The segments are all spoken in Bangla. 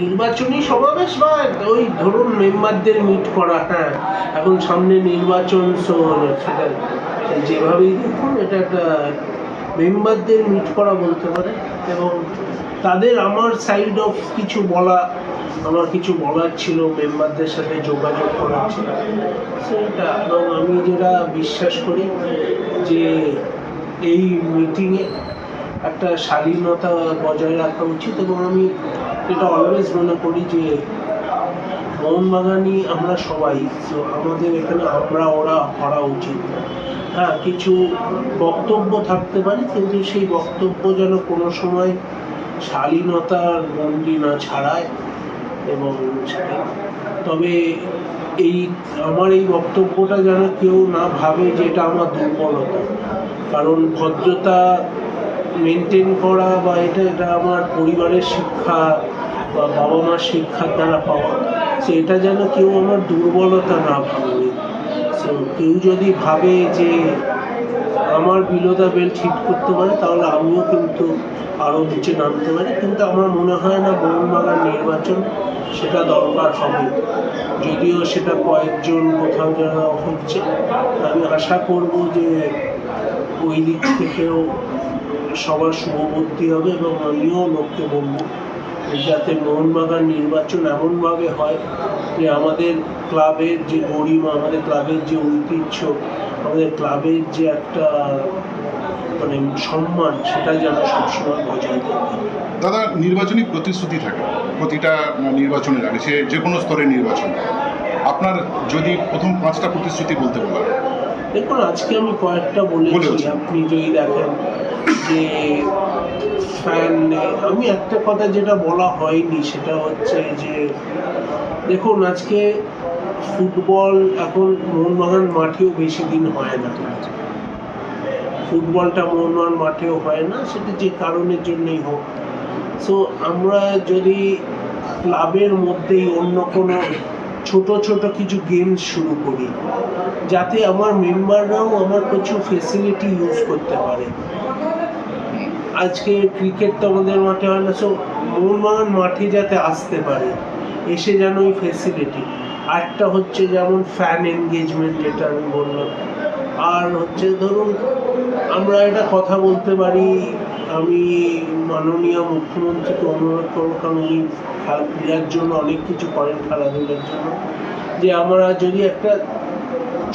নির্বাচনী সমাবেশ বা ওই ধরুন মেম্বারদের মিট করা হ্যাঁ। এখন সামনে নির্বাচন সেটা যেভাবেই দেখুন, এটা একটা মেম্বারদের মিট করা বলতে পারে। এবং তাদের আমার সাইড অফ কিছু বলা, আমার কিছু বলার ছিল, মেম্বারদের সাথে যোগাযোগ করার ছিল। সেটা এবং আমি যেটা বিশ্বাস করি যে এই মিটিংয়ে একটা শালীনতা বজায় রাখা উচিত, এবং আমি এটা অলওয়েজ মনে করি যে, মোহনবাগানই আমরা সবাই তো আমাদের এখানে আমরা, ওরা, করা উচিত। হ্যাঁ কিছু বক্তব্য থাকতে পারে, কিন্তু সেই বক্তব্য যেন কোনো সময় শালীনতার গণ্ডি না ছাড়ায় এবং তবে এই, আমার এই বক্তব্যটা যেন কেউ না ভাবে যে এটা আমার দুর্বলতা। কারণ ভদ্রতা মেনটেন করা বা এটা এটা আমার পরিবারের শিক্ষা বা বাবা মার শিক্ষার দ্বারা পাওয়া। সে এটা যেন কেউ আমার দুর্বলতা না ভাবে So, কেউ যদি ভাবে যে আমার বিলোদা বেল ঠিক করতে পারে তাহলে আমিও কিন্তু আরও নিচে নামতে পারি। কিন্তু আমার মনে হয় না মোহনবাগান নির্বাচন সেটা দরকার হবে। যদিও সেটা কয়েকজন কোথাও যারা হচ্ছে। আমি আশা করব যে ওই দিক থেকেও সবার শুভবুদ্ধি হবে এবং আমিও লোককে বলব। যাতে মোহনবাগান নির্বাচন এমনভাবে হয় যে আমাদের ক্লাবের যে গরিমা আমাদের ক্লাবের যে ঐতিহ্য আমাদের ক্লাবের যে একটা মানে সম্মান সেটা যেন সবসময় বজায় থাকে। দাদা নির্বাচনী প্রতিশ্রুতি থাকে প্রতিটা নির্বাচনের আগে সে যে কোনো স্তরের নির্বাচন। আপনার যদি প্রথম পাঁচটা প্রতিশ্রুতি বলতে বলা দেখুন আজকে আমি কয়েকটা বলেছি। আপনি যদি দেখেন যে ফ্যান নেই। আমি একটা কথা যেটা বলা হয়নি, সেটা হচ্ছে যে, দেখুন, আজকে ফুটবল এখন মোহনবাগান মাঠেও বেশি দিন হয় না। ফুটবলটা মোহনবাগান মাঠেও হয় না, সেটা যে কারণের জন্যই হোক। সো আমরা যদি ক্লাবের মধ্যেই অন্য কোনো ছোট ছোট কিছু গেমস শুরু করি, যাতে আমার মেম্বাররাও আমার কিছু ফেসিলিটি ইউজ করতে পারে। আজকে ক্রিকেট তো আমাদের মাঠে হয় না সো মোহনবাগান মাঠে যাতে আসতে পারে, এসে যেন ওই ফেসিলিটি আরেকটা হচ্ছে যেমন ফ্যান এনগেজমেন্ট যেটা আমি বললাম। আর হচ্ছে ধরুন, আমরা এটা কথা বলতে পারি, আমি মাননীয় মুখ্যমন্ত্রীকে অনুরোধ করব, কারণ উনি ক্রীড়ার জন্য অনেক কিছু করেন খেলাধুলার জন্য, যে আমরা যদি একটা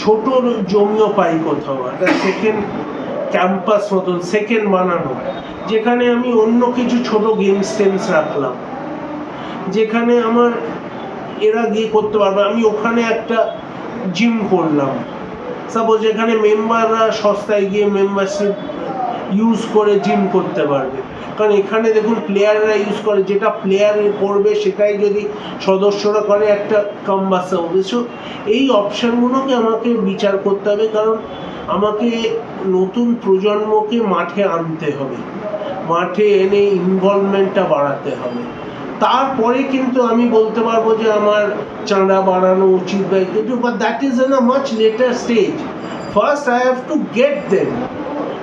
ছোট জমিও পাই কোথাও, একটা সেকেন্ড ক্যাম্পাস মতন সেকেন্ড বানানো। যেখানে আমি অন্য কিছু ছোট গেমস টেমস রাখলাম। যেখানে আমার এরা গিয়ে করতে পারবে। আমি ওখানে একটা জিম করলাম। সাপোজ যেখানে মেম্বাররা সস্তায় গিয়ে মেম্বারশিপ ইউজ করে জিম করতে পারবে। কারণ এখানে দেখুন প্লেয়াররা ইউজ করে, যেটা প্লেয়ার করবে সেটাই যদি সদস্যরা করে, একটা কাম্বাসা হবে সো এই অপশানগুলোকে আমাকে বিচার করতে হবে। কারণ আমাকে নতুন প্রজন্মকে মাঠে আনতে হবে। মাঠে এনে ইনভলভমেন্টটা বাড়াতে হবে। তারপরে কিন্তু আমি বলতে পারব যে আমার চাঁদা বাড়ানো উচিত বা কিন্তু but that is an a much later stage first I have to get them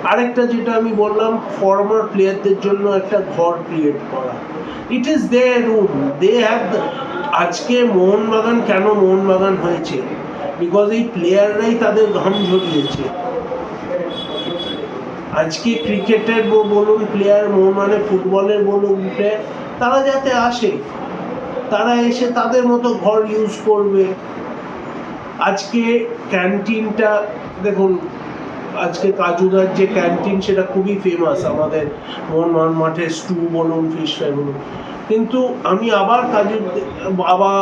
আরেকটা যেটা আমি বললাম ফর্মার প্লেয়ারদের জন্য একটা ঘর ক্রিয়েট করা। It is they room they have আজকে মোহনবাগান কেন মোহনবাগান হয়েছে? বিকজ এই প্লেয়াররাই তাদের ঘাম ঝরিয়েছে। আজকে ক্রিকেটের বলুন প্লেয়ার মানে ফুটবলের বলুন প্লেয়ার তারা যাতে আসে, তারা এসে তাদের মতো ঘর ইউজ করবে। আজকে ক্যান্টিনটা দেখুন, আজকে কাজুদার যে ক্যান্টিন সেটা খুবই ফেমাস আমাদের মোহনবাগান মাঠে স্টু বলুন ফিশ ফ্রাই বলুন। কিন্তু আমি আবার কাজু বাবা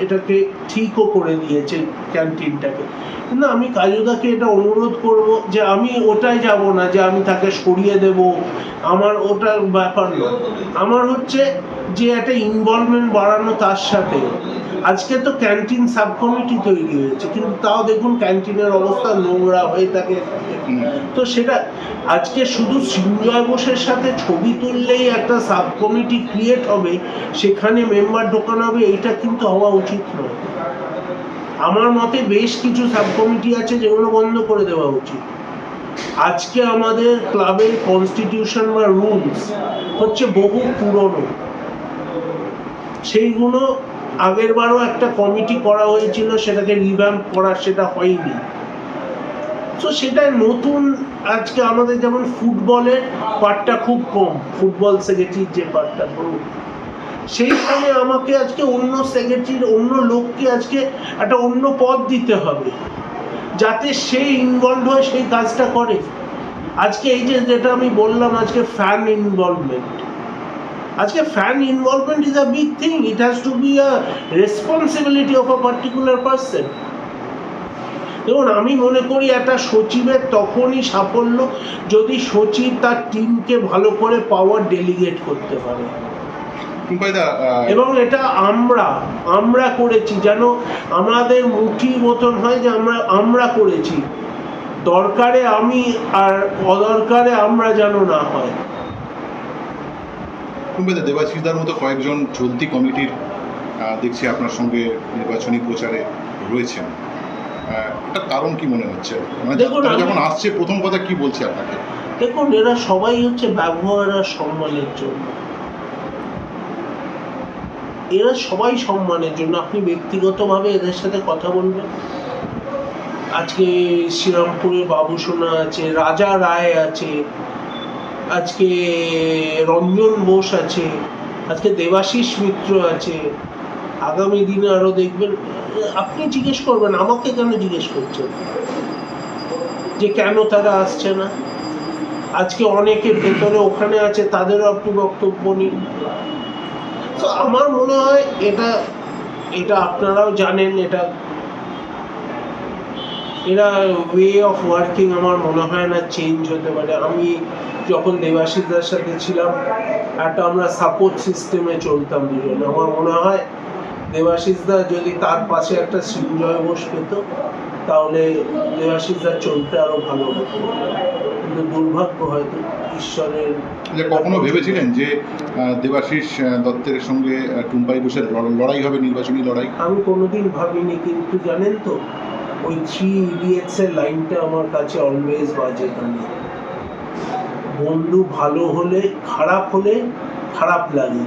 এটাকে ঠিকও করে দিয়েছে ক্যান্টিনটাকে। কিন্তু আমি কাজুদাকে এটা অনুরোধ করব যে আমি ওটাই যাব না, যে আমি তাকে সরিয়ে দেব। আমার ওটার ব্যাপার না আমার হচ্ছে যে একটা ইনভলভমেন্ট বাড়ানো তার সাথে। আজকে তো ক্যান্টিন সাব কমিটি তৈরি হয়েছে, কিন্তু তাও দেখুন ক্যান্টিনের অবস্থা নোংরা হয়ে থাকে। তো সেটা আজকে শুধু সৃঞ্জয় বোসের সাথে ছবি তুললেই একটা সাব কমিটি ক্রিয়েট হবে, সেখানে মেম্বার ঢোকানো হবে এটা কিন্তু হওয়া উচিত নয়। আমার মতে বেশ কিছু সাব কমিটি আছে যেগুলো বন্ধ করে দেওয়া উচিত। আজকে আমাদের ক্লাবের কনস্টিটিউশন বা রুলস হচ্ছে বহু পুরনো। সেইগুলো আগের বারও একটা কমিটি করা হয়েছিল, সেটাকে রিভ্যাম্প করা, সেটা হয়নি। তো সেটা নতুন। আজকে আমাদের যেমন ফুটবলের পার্টটা খুব কম ফুটবল সেক্রেটারির যে পার্টটা ধরুন। সেইখানে আমাকে আজকে অন্য সেক্রেটারির অন্য লোককে আজকে একটা অন্য পদ দিতে হবে, যাতে সে ইনভলভ হয়ে সেই কাজটা করে। আজকে এই যে যেটা আমি বললাম, আজকে ফ্যান ইনভলভমেন্ট আজকে fan involvement is a big thing it has to be a responsibility of a particular person দেখুন আমি মনে করি একটা সচিবের তখনই সাফল্য যদি সচিব তার টিমকে ভালো করে পাওয়ার ডেলিগেট করতে পারে। এবং এটা আমরা আমরা করেছি। যেন আমাদের মুঠি মতন হয় যে আমরা আমরা করেছি। দরকারে আমি আর অদরকারে আমরা যেন না হয়। টুম্পাইদা দেবাশিসদার মতো কয়েকজন চলতি কমিটির দেখছি আপনার সঙ্গে নির্বাচনী প্রচারে রয়েছেন। আহ, কারণ কি মনে হচ্ছে? মানে যখন আসছে প্রথম কথা কি বলছে আপনাকে? দেখুন এরা সবাই হচ্ছে ব্যবহার আর সম্মানের জন্য। এরা সবাই সম্মানের জন্য। আপনি ব্যক্তিগতভাবে এদের সাথে কথা বলবেন? আজকে শ্রীরামপুরে বাবুসোনা আছে রাজা রায় আছে আজকে রঞ্জন বোস আছে, আজকে দেবাশিস মিত্র আছে, আগামী দিনে আরও দেখবেন। আপনি জিজ্ঞেস করবেন, আমাকে কেন জিজ্ঞেস করছেন? যে কেন তারা আসছে না? আজকে অনেকে ভেতরে ওখানে আছে, তাদেরও আপনি বক্তব্য নিন। তো আমার মনে হয় এটা এটা আপনারাও জানেন, এটা, এরা ওয়ে অফ ওয়ার্কিং আমার মনে হয় না চেঞ্জ হতে পারে। আমি যখন দেবাশিসদার সাথে ছিলাম একটা আমরা সাপোর্ট সিস্টেমে চলতাম দুজন। আমার মনে হয় দেবাশিসদা যদি তার পাশে একটা সৃঞ্জয় বোস পেত তাহলে দেবাশিসদা চলতে আরও ভালো হতো। কিন্তু দুর্ভাগ্য হয়তো ঈশ্বরের যে কখনো ভেবেছিলেন যে দেবাশিস দত্তের সঙ্গে টুম্পাই বোসের লড়াই হবে নির্বাচনী লড়াই? আমি কোনোদিন ভাবিনি কিন্তু জানেন তো ওই থ্রি ইডিয়েটস এর লাইনটা আমার কাছে অলওয়েজ বাজে। কানে বন্ধু ভালো হলে খারাপ হলে খারাপ লাগে।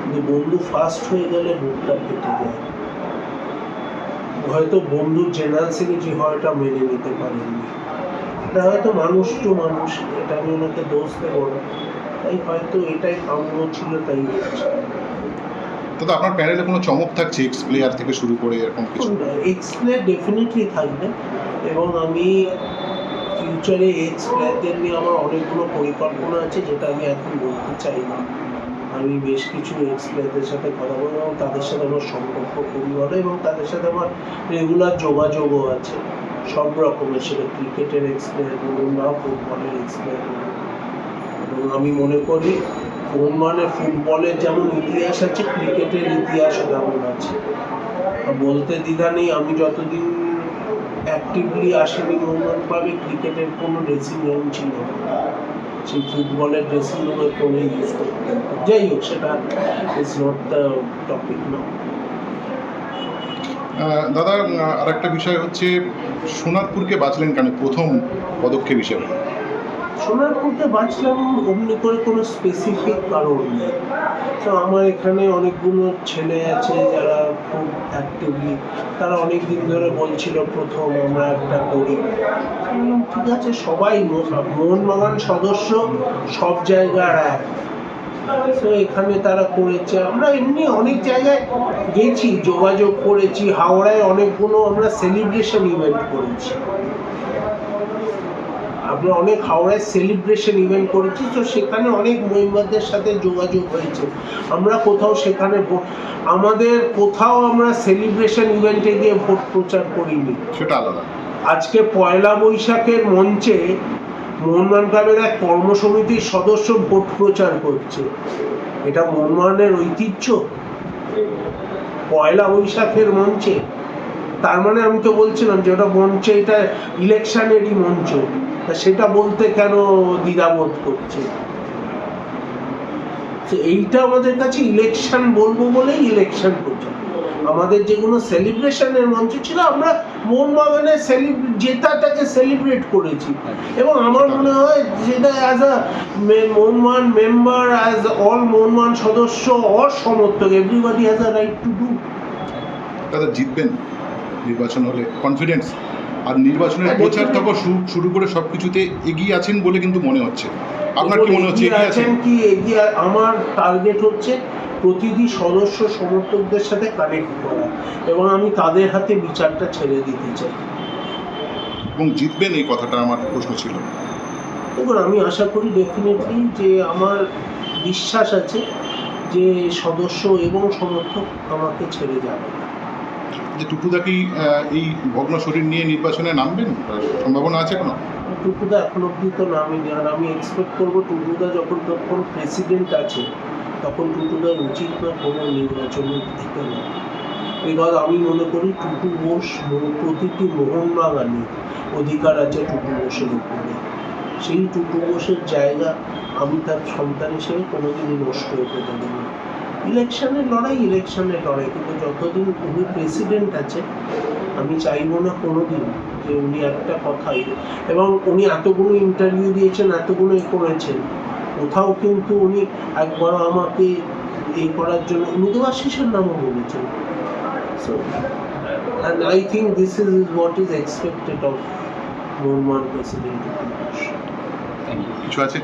কিন্তু বন্ধু ফার্স্ট হয়ে গেলে বুকটা ফেটে যায়। হয়তো বন্ধু জেনারেল সেক্রেটারি হওয়াটা মেনে নিতে পারেননি। এটা হয়তো মানুষ টু মানুষ এটা আমি ওনাকে দোষ দেবো না তাই হয়তো এটাই কাম্য ছিল তাই তো আপনার প্যানেলে কোনো চমক থাকছে এক্স প্লেয়ার থেকে শুরু করে এরকম কিছু? এক্সপ্লে ডেফিনেটলি থাকবে। এবং আমি ফিউচারে এক্স প্লেয়ারদের নিয়ে আমার অনেকগুলো পরিকল্পনা আছে, যেটা আমি এখন বলতে চাই না। আমি বেশ কিছু এক্স প্লেয়ারদের সাথে কথা বলব এবং তাদের সাথে আমার সম্পর্ক খুবই ভালো এবং তাদের সাথে আমার রেগুলার যোগাযোগও আছে। সব রকমের সেটা ক্রিকেটের এক্স প্লেয়ার বলুন বা ফুটবলের এক্স প্লেয়ার বলুন। এবং আমি মনে করি কোন মানে ফুটবলের যেমন ইতিহাস আছে, ক্রিকেটের ইতিহাসও তেমন আছে। বলতে দ্বিধা নেই, আমি যতদিন অ্যাক্টিভলি আসেনি ক্লাবে ক্রিকেটের কোনো ড্রেসিং রুম ছিল না। সেই ফুটবলের ড্রেসিং রুমে কোনো ইউজ করতে যাই হোক সেটা ইজ নট দ্য টপিক না দাদা আর একটা বিষয় হচ্ছে সোনারপুরকে বাঁচলেন কেন? প্রথম পদক্ষেপ হিসেবে। সোনারপুরকে বাঁচলাম অমনি করে কোনো স্পেসিফিক কারণ নেই। তো আমার এখানে অনেকগুলো ছেলে আছে যারা খুব অ্যাক্টিভলি তারা অনেক দিন ধরে বলছিল, প্রথম আমরা একটা করি। ঠিক আছে, সবাই মোহনবাগান সদস্য, সব জায়গার এক। তো এখানে তারা করেছে। আমরা এমনি অনেক জায়গায় গেছি, যোগাযোগ করেছি, হাওড়ায় অনেকগুলো আমরা সেলিব্রেশন ইভেন্ট করেছি। আমরা অনেক হাওড়ায় সেলিব্রেশন ইভেন্ট করেছি তো সেখানে অনেক মেম্বারদের সাথে যোগাযোগ হয়েছে। আমরা কোথাও সেখানে আমাদের কোথাও আমরা সেলিব্রেশন ইভেন্টে গিয়ে ভোট প্রচার করিনি। সেটা আলাদা। আজকে পয়লা বৈশাখের মঞ্চে মোহনবাগান ক্লাবের এক কর্মসমিতির সদস্য ভোট প্রচার করছে। এটা মোহনবাগানের ঐতিহ্য? পয়লা বৈশাখের মঞ্চে? তার মানে আমি তো বলছিলাম যে ওটা মঞ্চে এটা ইলেকশনেরই মঞ্চ। সেটা বলতে কেন দ্বিধাবোধ করছে? এইটা আমাদের কাছে ইলেকশন বলব বলেই ইলেকশন প্রচার। আমাদের যেগুলো সেলিব্রেশনের মঞ্চ ছিল, আমরা মোহনবাগানের সেলিব্রে জেতাটাকে সেলিব্রেট করেছি। এবং আমার মনে হয় যেটা as a Mohun Bagan member as all Mohun Bagan সদস্য অর সমর্থক everybody has a right to do দাদা জিতবেন। নির্বাচন হলে কনফিডেন্স আর নির্বাচনের হ্যাঁ, প্রচার. তখন শুরু- করে সব কিছুতে এগিয়ে আছেন বলে কিন্তু মনে হচ্ছে। আপনার কি মনে হচ্ছে এগিয়ে আছেন? কি? এগিয়ে আমার টার্গেট হচ্ছে প্রতিটি সদস্য সমর্থকদের সাথে কানেক্ট করা এবং আমি তাদের হাতে বিচারটা ছেড়ে দিতে চাই। এবং জিতবেন এই কথাটা আমার প্রশ্ন ছিল। দেখুন আমি আশা করি ডেফিনেটলি যে আমার বিশ্বাস আছে যে সদস্য এবং সমর্থক আমাকে ছেড়ে যাবে। যে টুটুদা কি এই ভগ্ন শরীর নিয়ে নির্বাচনে নামবেন? সম্ভাবনা আছে কোনো? টুটুদা এখন অব্দি তো নামেনি। আর আমি এক্সপেক্ট করব টুটুদা যখন তখন প্রেসিডেন্ট আছে, তখন টুটুদার উচিত না কোনো নির্বাচনে দিতে না। বিকজ আমি মনে করি টুটু বোস প্রতিটি মোহনবাগানে অধিকার আছে টুটু বোসের উপরে। সেই টুটু বোসের জায়গা আমি তার সন্তান হিসেবে কোনোদিনই নষ্ট হতে দেবো না। ইলেকশনের লড়াই ইলেকশনের লড়াই। কিন্তু যতদিন উনি প্রেসিডেন্ট আছে আমি চাইব না কোনোদিন যে উনি একটা কথাই। এবং উনি এতগুলো ইন্টারভিউ দিয়েছেন এতগুলো এ করেছেন। কোথাও কিন্তু উনি একবার আমাকে এই করার জন্য উনি দেবাশিসের নামও বলেছেন। So and I think this is is what is expected of মোহনমান president কিছু আছে?